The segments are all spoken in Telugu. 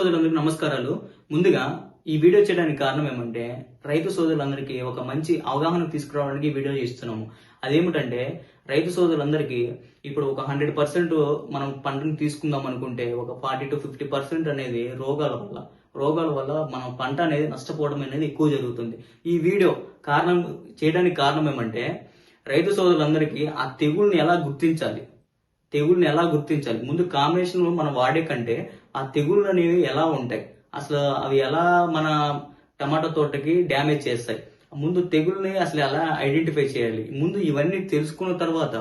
సోదరులందరికీ నమస్కారాలు. ముందుగా ఈ వీడియో చేయడానికి కారణం ఏమంటే రైతు సోదరులందరికీ ఒక మంచి అవగాహన తీసుకురావడానికి వీడియో చేస్తున్నాము. అదేమిటంటే రైతు సోదరులందరికీ ఇప్పుడు ఒక హండ్రెడ్ పర్సెంట్ మనం పంటను తీసుకుందాం అనుకుంటే ఒక ఫార్టీ టు ఫిఫ్టీ పర్సెంట్ అనేది రోగాల వల్ల రోగాల వల్ల మన పంట అనేది నష్టపోవడం అనేది ఎక్కువ జరుగుతుంది. ఈ వీడియో కారణం చేయడానికి కారణం ఏమంటే రైతు సోదరులందరికీ ఆ తెగుల్ని ఎలా గుర్తించాలి? తెగుళ్ళని ఎలా గుర్తించాలి? ముందు కాంబినేషన్ మనం వాడే కంటే ఆ తెగుళ్ళు అనేవి ఎలా ఉంటాయి? అసలు అవి ఎలా మన టమాటా తోటకి డ్యామేజ్ చేస్తాయి? ముందు తెగుల్ని అసలు ఎలా ఐడెంటిఫై చేయాలి? ముందు ఇవన్నీ తెలుసుకున్న తర్వాత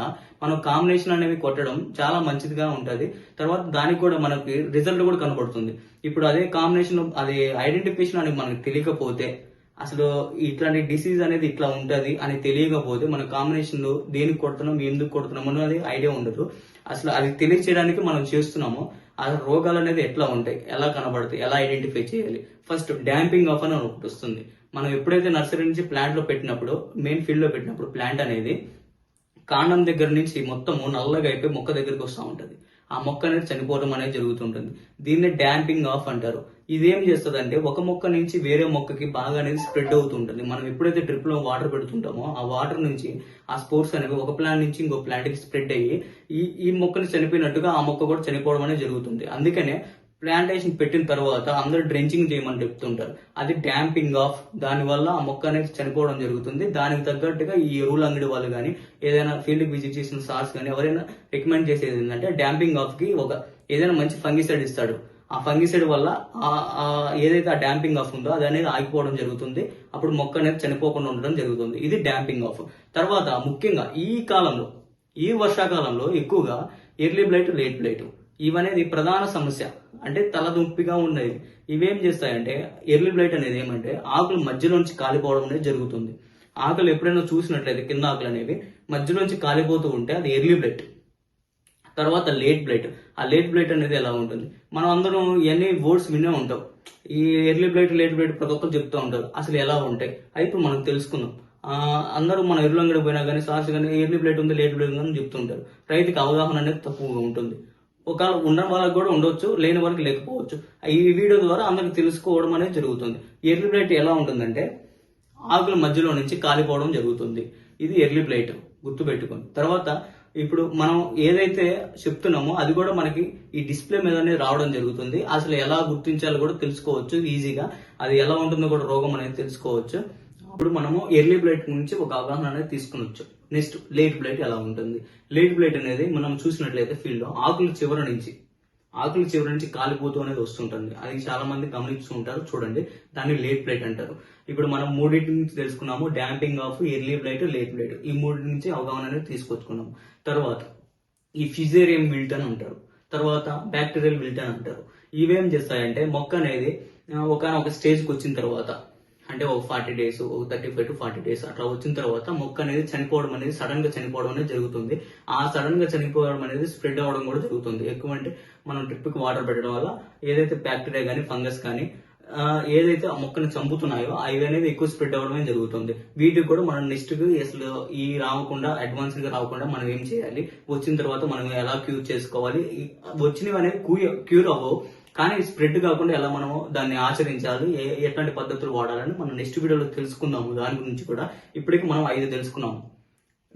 మనం కాంబినేషన్ అనేవి కొట్టడం చాలా మంచిదిగా ఉంటుంది. తర్వాత దానికి కూడా మనకి రిజల్ట్ కూడా కనబడుతుంది. ఇప్పుడు అదే కాంబినేషన్ అది ఐడెంటిఫికేషన్ అనేది మనకు తెలియకపోతే అసలు ఇట్లాంటి డిసీజ్ అనేది ఇట్లా ఉంటుంది అని తెలియకపోతే మన కాంబినేషన్లో దేనికి కొడుతున్నాం ఎందుకు కొడుతున్నాం అనేది ఐడియా ఉండదు. అసలు అది తెలియచేయడానికి మనం చేస్తున్నాము. ఆ రోగాలు అనేది ఎట్లా ఉంటాయి? ఎలా కనబడతాయి? ఎలా ఐడెంటిఫై చేయాలి? ఫస్ట్ డ్యాంపింగ్ ఆఫ్ అని ఒకటి వస్తుంది. మనం ఎప్పుడైతే నర్సరీ నుంచి ప్లాంట్లో పెట్టినప్పుడు మెయిన్ ఫీల్డ్లో పెట్టినప్పుడు ప్లాంట్ అనేది కాండం దగ్గర నుంచి మొత్తము నల్లగా అయిపోయి మొక్క దగ్గరికి వస్తూ ఉంటుంది. ఆ మొక్క అనేది చనిపోవడం అనేది జరుగుతుంటుంది. దీన్ని డ్యాంపింగ్ ఆఫ్ అంటారు. ఇదేం చేస్తుందంటే ఒక మొక్క నుంచి వేరే మొక్కకి బాగా అనేది స్ప్రెడ్ అవుతుంటుంది. మనం ఎప్పుడైతే డ్రిప్లో వాటర్ పెడుతుంటామో ఆ వాటర్ నుంచి ఆ స్పోర్ట్స్ అనేవి ఒక ప్లాంట్ నుంచి ఇంకో ప్లాంట్కి స్ప్రెడ్ అయ్యి ఈ ఈ మొక్కని చనిపోయినట్టుగా ఆ మొక్క కూడా చనిపోవడం అనేది జరుగుతుంది. అందుకనే ప్లాంటేషన్ పెట్టిన తర్వాత అందరూ డ్రెంచింగ్ చేయమని చెప్తుంటారు. అది డ్యాంపింగ్ ఆఫ్ దాని వల్ల ఆ మొక్క అనేది చనిపోవడం జరుగుతుంది. దానికి తగ్గట్టుగా ఈ ఎరువుల అంగడి వాళ్ళు కానీ ఏదైనా ఫీల్డ్ విజిట్ చేసిన సార్స్ కానీ ఎవరైనా రికమెండ్ చేసేది ఏంటంటే డ్యాంపింగ్ ఆఫ్కి ఒక ఏదైనా మంచి ఫంగిసైడ్ ఇస్తాడు. ఆ ఫంగిసైడ్ వల్ల ఆ- ఏదైతే ఆ డ్యాంపింగ్ ఆఫ్ ఉందో అది అనేది ఆగిపోవడం జరుగుతుంది. అప్పుడు మొక్క అనేది చనిపోకుండా ఉండడం జరుగుతుంది. ఇది డ్యాంపింగ్ ఆఫ్ తర్వాత ముఖ్యంగా ఈ కాలంలో ఈ వర్షాకాలంలో ఎక్కువగా ఎర్లీ బ్లైట్ లేట్ బ్లైట్ ఇవనేది ప్రధాన సమస్య. అంటే తలదుంపిగా ఉన్నది ఇవేం చేస్తాయంటే ఎర్లీ బ్లైట్ అనేది ఏమంటే ఆకులు మధ్యలోంచి కాలిపోవడం అనేది జరుగుతుంది. ఆకులు ఎప్పుడైనా చూసినట్లయితే కింద ఆకులు అనేవి మధ్యలోంచి కాలిపోతూ ఉంటే అది ఎర్లీ బ్లైట్. తర్వాత లేట్ బ్లైట్. ఆ లేట్ బ్లైట్ అనేది ఎలా ఉంటుంది? మనం అందరం ఇవన్నీ వర్డ్స్ వినే ఉంటాం. ఈ ఎర్లీ బ్లైట్ లేట్ బ్లైట్ ప్రతి ఒక్కరు చెప్తూ ఉంటారు. అసలు ఎలా ఉంటాయి? అయితే ఇప్పుడు మనం తెలుసుకుందాం. అందరూ మన ఎరులంగడి పోయినా కానీ సార్స్ కానీ ఎర్లీ బ్లైట్ ఉంది లేట్ బ్లైట్ ఉంది అని చెప్తుంటారు రైతుకి అవగాహన అనేది తక్కువగా ఉంటుంది. ఒకవేళ ఉన్న వాళ్ళకి కూడా ఉండొచ్చు లేని వాళ్ళకి లేకపోవచ్చు. ఈ వీడియో ద్వారా అందరికి తెలుసుకోవడం అనేది జరుగుతుంది. ఎర్లీ బ్లైట్ ఎలా ఉంటుందంటే ఆకుల మధ్యలో నుంచి కాలిపోవడం జరుగుతుంది. ఇది ఎర్లీ ప్లేట్ గుర్తుపెట్టుకోండి. తర్వాత ఇప్పుడు మనం ఏదైతే చెప్తున్నామో అది కూడా మనకి ఈ డిస్ప్లే మీదనే రావడం జరుగుతుంది. అసలు ఎలా గుర్తించాలో కూడా తెలుసుకోవచ్చు ఈజీగా. అది ఎలా ఉంటుందో కూడా రోగం అనేది తెలుసుకోవచ్చు. అప్పుడు మనము ఎర్లీ బ్లైట్ నుంచి ఒక అవగాహన అనేది తీసుకునొచ్చు. నెక్స్ట్ లేట్ బ్లైట్ ఎలా ఉంటుంది? లేట్ బ్లైట్ అనేది మనం చూసినట్లయితే ఫీల్డ్లో ఆకుల చివరి నుంచి ఆకుల చివరి నుంచి కాలిపోతూ అనేది వస్తుంటుంది. అది చాలా మంది గమనిస్తూ ఉంటారు. చూడండి దాన్ని లేట్ బ్లైట్ అంటారు. ఇప్పుడు మనం మూడింటి నుంచి తెలుసుకున్నాము damping off early blight late blight ఈ మూడింటి నుంచి అవగాహన అనేది తీసుకొచ్చుకున్నాము. తర్వాత ఈ ఫిజేరియం మిల్టన్ అంటారు. తర్వాత బ్యాక్టీరియల్ మిల్టన్ అంటారు. ఇవేం చేస్తాయంటే మొక్క అనేది ఒక స్టేజ్కి వచ్చిన తర్వాత అంటే ఒక ఫార్టీ డేస్ ఒక thirty five to forty days అట్లా వచ్చిన తర్వాత మొక్క అనేది చనిపోవడం అనేది సడన్గా చనిపోవడం అనేది జరుగుతుంది. ఆ సడన్గా చనిపోవడం అనేది స్ప్రెడ్ అవ్వడం కూడా జరుగుతుంది. ఎక్కువ అంటే మనం డ్రిప్కి వాటర్ పెట్టడం వల్ల ఏదైతే బ్యాక్టీరియా కానీ ఫంగస్ కానీ ఏదైతే ఆ మొక్కని చంపుతున్నాయో అవి అనేది ఎక్కువ స్ప్రెడ్ అవ్వడమే జరుగుతుంది. వీటికి కూడా మనం నెక్స్ట్ అసలు ఈ రాకుండా అడ్వాన్స్గా రాకుండా మనం ఏం చేయాలి? వచ్చిన తర్వాత మనం ఎలా క్యూర్ చేసుకోవాలి? వచ్చినవి అనేవి క్యూర్ అవ్వవు. కానీ స్ప్రెడ్ కాకుండా ఎలా మనము దాన్ని ఆచరించాలి ఏ- ఎట్లాంటి పద్ధతులు వాడాలని మనం నెక్స్ట్ వీడియోలో తెలుసుకుందాము. దాని గురించి కూడా ఇప్పటికి మనం ఐదు తెలుసుకున్నాము.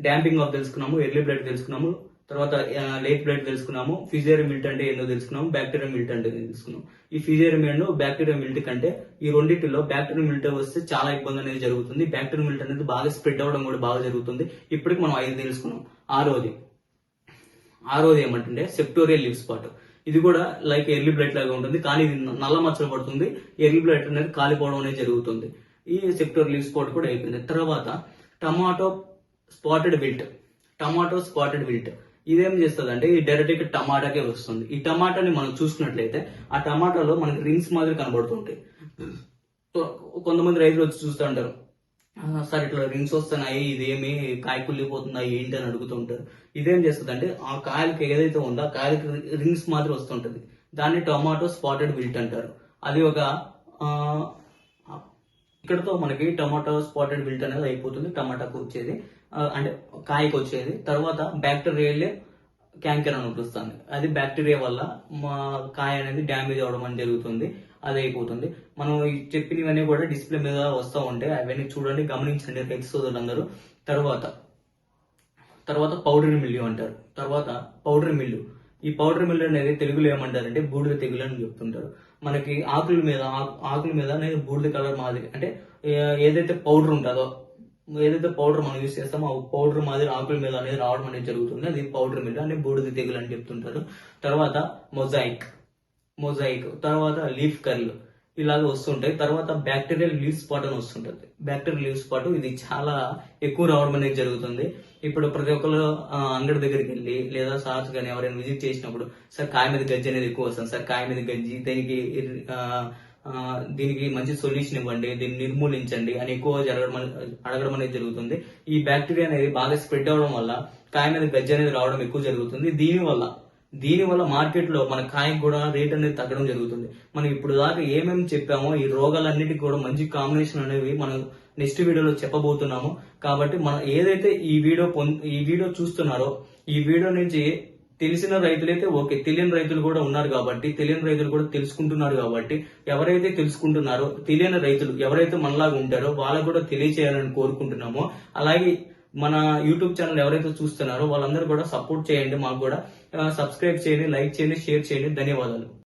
డాంపింగ్ ఆఫ్ తెలుసుకున్నాము ఎర్లీ బ్లడ్ తెలుసుకున్నాము తర్వాత లేట్ బ్లడ్ తెలుసుకున్నాము ఫిజియర్ మిల్ట్ అంటే ఏందో తెలుసుకున్నాము బ్యాక్టీరియా మిల్ట్ అంటే తెలుసుకున్నాం ఈ ఫిజియర్ మిల్ట్ బ్యాక్టీరియా మిల్ట్ కంటే ఈ రెండింటిలో బ్యాక్టీరియా మిల్ట్ వస్తే చాలా ఇబ్బంది అనేది జరుగుతుంది. బ్యాక్టీరియా మిల్ట్ అనేది బాగా స్ప్రెడ్ అవ్వడం కూడా బాగా జరుగుతుంది. ఇప్పటికి మనం ఐదు తెలుసుకున్నాం. ఆరోది. ఆరోది ఏమంటుండే సెప్టోరియల్ లివ్ స్పాట్ ఇది కూడా లైక్ ఎర్లీ బ్లైట్ లాగా ఉంటుంది. కానీ ఇది నల్ల మచ్చలు పడుతుంది. ఎర్లీ బ్లైట్ అనేది కాలిపోవడం అనేది జరుగుతుంది. ఈ సెక్టర్ లీవ్ స్పాట్ కూడా అయిపోయింది. తర్వాత tomato spotted wilt tomato spotted wilt ఇదేం చేస్తుంది అంటే ఈ డైరెక్ట్గా టమాటాకే వస్తుంది. ఈ టమాటాని మనం చూసుకున్నట్లయితే ఆ టమాటాలో మనకి రింగ్స్ మాదిరి కనబడుతుంటాయి. కొంతమంది రైతులు వచ్చి చూస్తూ ఉంటారు. సార్ ఇట్లా రింగ్స్ వస్తున్నాయి ఇదేమి కాయ కుళ్ళిపోతుందా ఏంటి అని అడుగుతుంటారు. ఇదేం చేస్తుంది అంటే ఆ కాయలకి ఏదైతే ఉందో ఆ కాయలకి రింగ్స్ మాత్రం వస్తుంటది. దాన్ని టొమాటో స్పాటెడ్ విల్ట్ అంటారు. అది ఒక ఇక్కడతో మనకి టమాటో స్పాటెడ్ విల్ట్ అనేది అయిపోతుంది టమాటాకు వచ్చేది. అంటే కాయకు వచ్చేది. తర్వాత బ్యాక్టీరియల్ క్యాంకర్ అని ఉంటుంది అది బ్యాక్టీరియా వల్ల మా కాయ అనేది డ్యామేజ్ అవడం అని జరుగుతుంది. అది అయిపోతుంది. మనం ఈ చెప్పినవన్నీ కూడా డిస్ప్లే మీద వస్తూ ఉంటాయి అవన్నీ చూడండి గమనించండి రైతు సోదరులందరూ. తర్వాత తర్వాత పౌడర్ మిల్లు అంటారు. తర్వాత పౌడర్ మిల్లు ఈ పౌడర్ మిల్లు అనేది తెలుగులో ఏమంటారంటే బూడిద తెగులు అని చెప్తుంటారు. మనకి ఆకుల మీద ఆకు- ఆకుల మీద అనేది బూడిద కలర్ మాదిరి. అంటే ఏదైతే పౌడర్ ఉంటుందో ఏదైతే పౌడర్ మనం యూస్ చేస్తామో ఆ పౌడర్ మాదిరి ఆకుల మీద అనేది రావడం అనేది జరుగుతుంది. అది పౌడర్ మిల్లు అంటే బూడిద తెగులు అని చెప్తుంటారు. తర్వాత మొజాయిక్ మొజాయిక్ తర్వాత లీఫ్ కర్ల్ ఇలాగ వస్తుంటాయి. తర్వాత బ్యాక్టీరియల్ లీవ్ స్పాట్ అని వస్తుంటది. బ్యాక్టీరియల్ లీవ్ స్పాట్ ఇది చాలా ఎక్కువ రావడం అనేది జరుగుతుంది. ఇప్పుడు ప్రతి ఒక్కరు అంగడి దగ్గరికి వెళ్ళి లేదా సార్స్ కానీ ఎవరైనా విజిట్ చేసినప్పుడు సార్ కాయ మీద గజ్జి అనేది ఎక్కువ వస్తుంది. సార్ కాయ మీద గజ్జి దీనికి దీనికి మంచి సొల్యూషన్ ఇవ్వండి దీన్ని నిర్మూలించండి అని ఎక్కువ జరగడం అడగడం అనేది జరుగుతుంది. ఈ బ్యాక్టీరియా అనేది బాగా స్ప్రెడ్ అవడం వల్ల కాయ మీద గజ్జి అనేది రావడం ఎక్కువ జరుగుతుంది. దీనివల్ల దీనివల్ల మార్కెట్లో మన కాయకు కూడా రేట్ అనేది తగ్గడం జరుగుతుంది. మనం ఇప్పుడు దాకా ఏమేమి చెప్పామో ఈ రోగాలన్నిటికీ కూడా మంచి కాంబినేషన్ అనేవి మనం నెక్స్ట్ వీడియోలో చెప్పబోతున్నాము. కాబట్టి మనం ఏదైతే ఈ వీడియో ఈ వీడియో చూస్తున్నారో ఈ వీడియో నుంచి తెలిసిన రైతులైతే ఓకే తెలియని రైతులు కూడా ఉన్నారు కాబట్టి తెలియని రైతులు కూడా తెలుసుకుంటున్నారు కాబట్టి ఎవరైతే తెలుసుకుంటున్నారో తెలియని రైతులు ఎవరైతే మనలాగా ఉంటారో వాళ్ళకు కూడా తెలియచేయాలని కోరుకుంటున్నామో. అలాగే మన యూట్యూబ్ ఛానల్ ఎవరైతే చూస్తున్నారో వాళ్ళందరూ కూడా సపోర్ట్ చేయండి మాకు కూడా సబ్స్క్రైబ్ చేయండి లైక్ చేయండి షేర్ చేయండి. ధన్యవాదాలు.